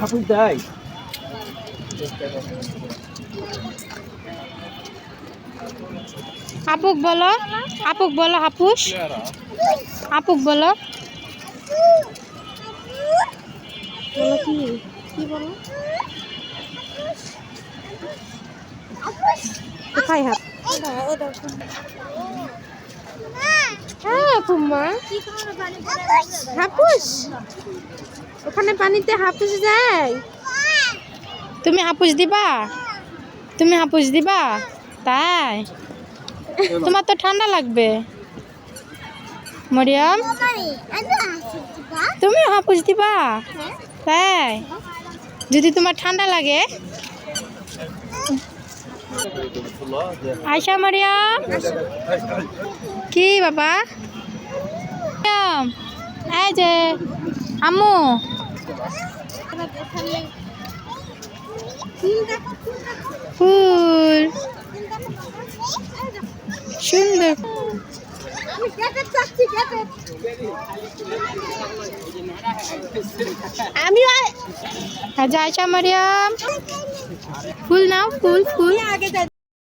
হাফুজ দেয়। আপুক বলো আপুক বলো হাপুস। আপুক বলো। বলো কি কি বলো? কোথায় হাত ফুম্মা হাপুস? ওখানে পানিতে হাপুস যায়। তুমি হাপুস দিবা? তুমি হাপুস দিবা? তাই? তোমার তো ঠান্ডা লাগবে। মরিয়ম? তুমি হাপুস দিবা? তাই? যদি তোমার ঠান্ডা লাগে। আয়সা মরিয়ম? কি বাবা? যে আম্মু। ফুল। সুন্দর। আমি আচ্ছা আয়সা মরিয়ম। ফুল নাও ফুল ফুল। আগে যাই